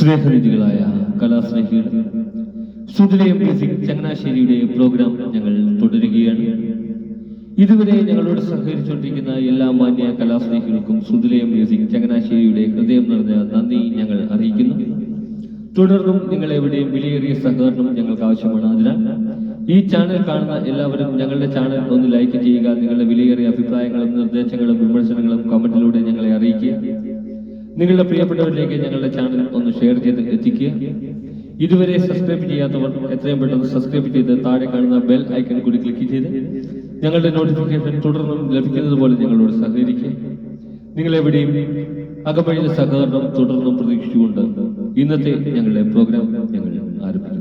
സ്നേഹനിധികളായ കലാസ്നേഹികൾ. സുതിലയം music ചങ്ങനാശ്ശേരിയുടെ programme ഞങ്ങൾ തുടരുകയാണ്. ഇതുവരെ ഞങ്ങളോട് സഹകരിച്ചുകൊണ്ടിരിക്കുന്ന എല്ലാ മാന്യ കലാസ്നേഹികൾക്കും സുതിലയം മ്യൂസിക് ചങ്ങനാശ്ശേരിയുടെ ഹൃദയം നിറഞ്ഞ നന്ദി ഞങ്ങൾ അറിയിക്കുന്നു. തുടർന്നും നിങ്ങൾ എവിടെയും വിലയേറിയ സഹകരണം ഞങ്ങൾക്ക് ആവശ്യമാണ്. അതിനാൽ ഈ ചാനൽ കാണുന്ന എല്ലാവരും ഞങ്ങളുടെ ചാനൽ ഒന്ന് ലൈക്ക് ചെയ്യുക നിങ്ങളുടെ വിലയേറിയ അഭിപ്രായങ്ങളും നിർദ്ദേശങ്ങളും വിമർശനങ്ങളും കമന്റിലൂടെ ഞങ്ങളെ അറിയിക്കുക. നിങ്ങളുടെ പ്രിയപ്പെട്ടവരിലേക്ക് ഞങ്ങളുടെ ചാനൽ ഒന്ന് ഷെയർ ചെയ്ത് എത്തിക്കുക. ഇതുവരെ സബ്സ്ക്രൈബ് ചെയ്യാത്തവർ എത്രയും പെട്ടെന്ന് സബ്സ്ക്രൈബ് ചെയ്ത് താഴെ കാണുന്ന ബെൽ ഐക്കൺ കൂടി ക്ലിക്ക് ചെയ്ത് ഞങ്ങളുടെ നോട്ടിഫിക്കേഷൻ തുടർന്നും ലഭിക്കുന്നത് പോലെ ഞങ്ങളോട് സഹകരിക്കുക. നിങ്ങളെവിടെയും അകപ്പഴിഞ്ഞ സഹകരണം തുടർന്നും പ്രതീക്ഷിച്ചുകൊണ്ട് ഇന്നത്തെ ഞങ്ങളുടെ പ്രോഗ്രാം ഞങ്ങൾ ആരംഭിക്കുന്നു.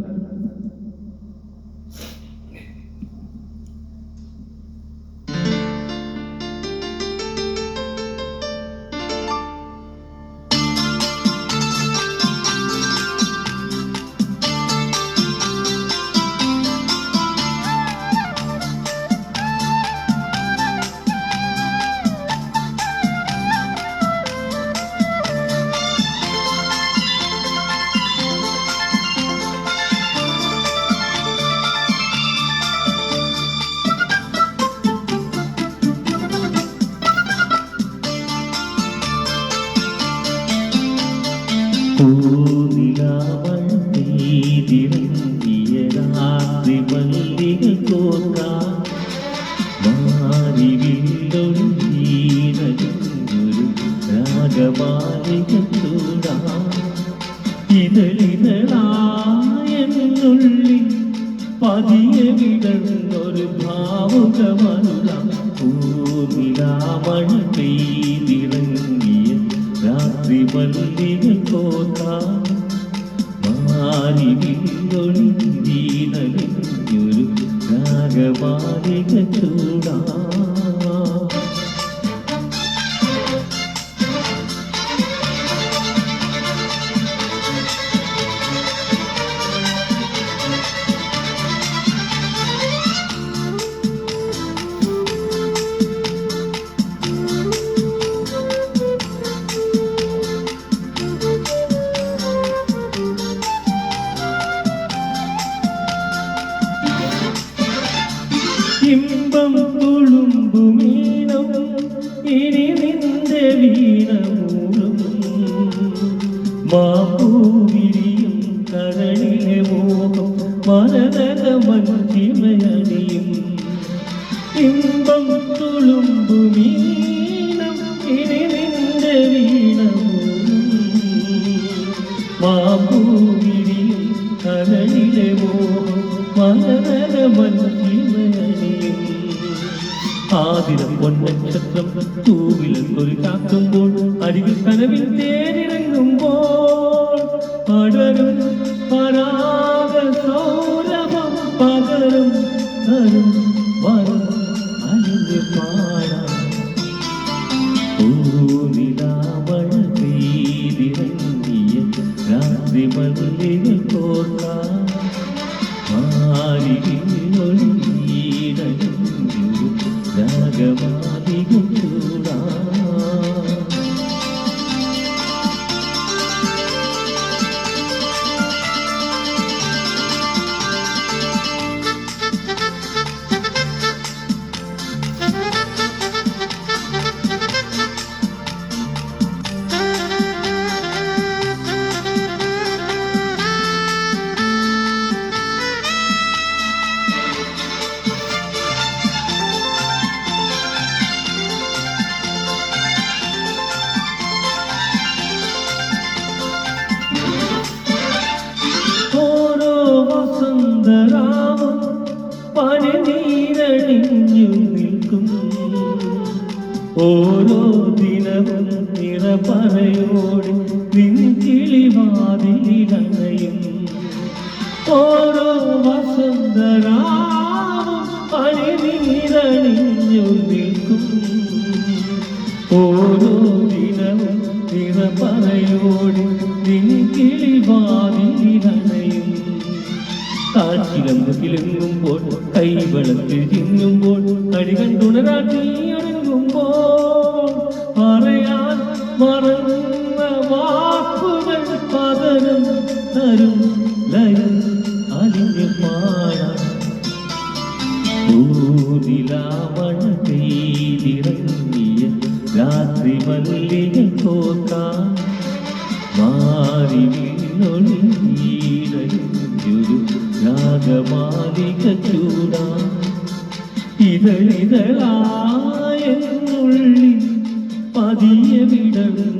പൂനിലാവൾ പെയ്തിറങ്ങിയ രാത്രി മല്ലികൾ കോർക്കാം മാറിവില്ലൊരു രാഗമാലിക ചൂടാം ഇതളിതളായെന്നുള്ളിൽ പതിയെ വിടർന്നൊരു ഭാവുകമരുളാം പൂനിലാവൾ പെയ്തിറങ്ങിയ രാത്രി മല്ലികൾ കോർക്കാം മാറിവില്ലൊരു വീണൊരു രാഗമാലിക ചൂടാം ഇമ്പം തുളുമ്പുമീണം ഇനി നിന്റെ വീണമൂളും മാപ്പൂവിരിയും കരളിലെ മോഹം മരതക മഞ്ചിമയണിയും ഇമ്പം തുളുമ്പുമീണം ഇനി നിന്റെ വീണമൂളും മാപ്പൂവിരിയും കടലിലെ മോഹം മലരല മഞ്ചിമയണിയും ആതിരം പൊന്നക്ഷത്രം തൂവിലൻ ഒരു കാക്കുമ്പോൾ അരികിൽ കനവിൽ തേരിറങ്ങുമ്പോൾ പടരും പരാഗ സൗരഭം പകരും തരും വരും അലിഞ്ഞു രാഗമാലിക ഓരോ ദിനവും നിറപ്പറയോടെ നിൻകിളിവാതിലണയും ഓരോ വസന്തരാവും പനിനീരണിഞ്ഞു നിൽക്കും. ഓരോ ദിനവും നിറപറയോടെ നിൻകിളിവാതിലണയും കാറ്റിലമ്പ് കിലുങ്ങുമ്പോൾ കൈവളത്തിൽ ചിങ്ങുമ്പോൾ കടികൾ തുണരാട്ടി പൂനിലാമണ പെയ്തിറങ്ങിയ രാത്രി മല്ലിക കോർക്കാൻ മാറി വീണൊളിയൊരു രാഗമാലിക ചൂടാൻ ഇതളിതളായെന്നുള്ളിൽ പതിയെ മനസ്സ്